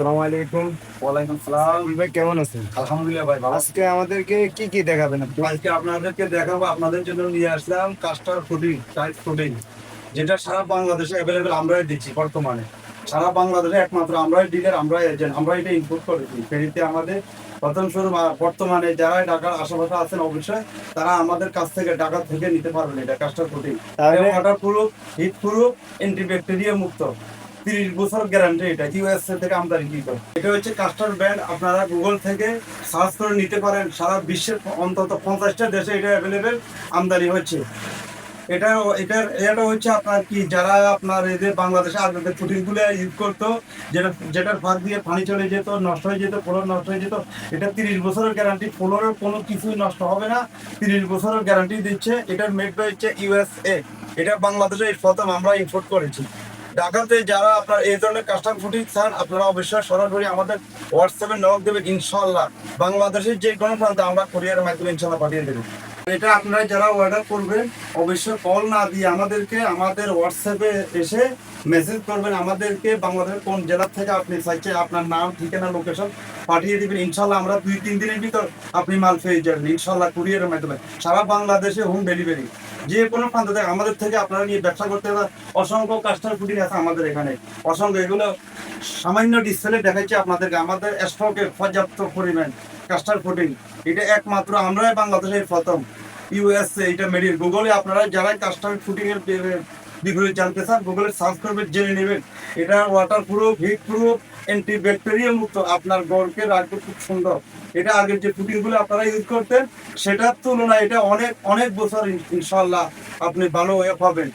আসসালামু আলাইকুম। ওয়ালাইকুম সালাম ভাই কেমন আছেন? আলহামদুলিল্লাহ ভাই ভালো আজকে আমাদেরকে কি কি দেখাবেন আপনি? আজকে আপনাদেরকে দেখাবো আপনাদের জন্য নিয়ে আসলাম কাস্টার ফুডিং টাইট ফুডিং যেটা সারা বাংলাদেশে অ্যাভেলেবেল আমরাই দিচ্ছি বর্তমানে। সারা বাংলাদেশে একমাত্র আমরাই ডিলার আমরাই এজেন্ট আমরা এটা ইনপুট করেছি। ফেরিতে আমাদের প্রথম শুরু বর্তমানে যারা ঢাকার আশেপাশে আছেন অবশ্যই তারা আমাদের কাছ থেকে ঢাকা থেকে নিতে পারবেন এটা কাস্টার ফুডিং। Waterproof heatproof antibacteria মুক্ত। তিরিশ বছর গ্যারান্টি এটা। ইউএসএ থেকে আমদানি কৃত এটা হচ্ছে কাস্টার ব্র্যান্ড আপনারা গুগল থেকে সার্চ করে নিতে পারেন। সারা বিশ্বের অন্তত পঞ্চাশটা দেশে এটা অ্যাভেলেবেল আমদানি হচ্ছে। এটা এটার এটা হচ্ছে আপনার কি, যারা আপনার এই যে বাংলাদেশে আগের ফুটিংগুলো ইউজ করতো, যেটা, যেটার ফাঁক দিয়ে পানি চলে যেত, নষ্ট হয়ে যেত ফ্লোর নষ্ট হয়ে যেত, এটা তিরিশ বছরের গ্যারান্টি ফ্লোরের কোনো কিছুই নষ্ট হবে না। তিরিশ বছরের গ্যারান্টি দিচ্ছে, এটার মেড হচ্ছে ইউএসএ এটা বাংলাদেশে প্রথম আমরা ইম্পোর্ট করেছি। ঢাকাতে যারা আপনার এই ধরনের কাস্টম ফুটিং চান, আপনারা অবশ্যই সরাসরি আমাদের হোয়াটসঅ্যাপে নক দেবেন ইনশাল্লাহ বাংলাদেশের যে কোনো প্রান্তে আমরা কোরিয়ারের মাধ্যমে ইনশাল্লাহ পাঠিয়ে দেবো। এটা আপনারা যারা অর্ডার করবেন, অবশ্যই কল না দিয়ে আমাদেরকে আমাদের হোয়াটসঅ্যাপে এসে মেসেজ করবেন, আমাদেরকে বাংলাদেশের কোন জেলা থেকে আপনি চাইছে আপনার নাম, ঠিকানা লোকেশন পাঠিয়ে দিবেন। ইনশাল্লাহ আমরা দুই, তিন দিনের ভিতর আপনি মাল পেয়ে যাবেন ইনশাল্লাহ কুরিয়ারের মাধ্যমে। সারা বাংলাদেশে হোম ডেলিভারি যে কোনো প্রান্ত থেকে আমাদের থেকে আপনারা নিয়ে ব্যবসা করতে হবে। অসংখ্য কাস্টমার ফুটিং আছে আমাদের এখানে। অসংখ্য এগুলো সামান্য ডিসপ্লে দেখাচ্ছি আপনাদেরকে। আমাদের স্টকে পর্যাপ্ত পরিমাণ কাস্টার ফুটিং এটা একমাত্র আমরাই বাংলাদেশের প্রথম। ইউএসএ এটা মেডির গুগলে আপনারা যারা কাস্টমার ফুটিং এর বিপরীত জানতে চান, গুগলে সার্চ করবেন, জেনে নেবেন। এটা waterproof heatproof anti bacteria মুক্ত আপনার গড়কে রাখবে খুব সুন্দর। এটা আগের যে ফুটিংগুলো আপনারা ইউজ করতেন, সেটার তুলনায় এটা অনেক অনেক বছর ইনশাল্লাহ আপনি ভালো পাবেন।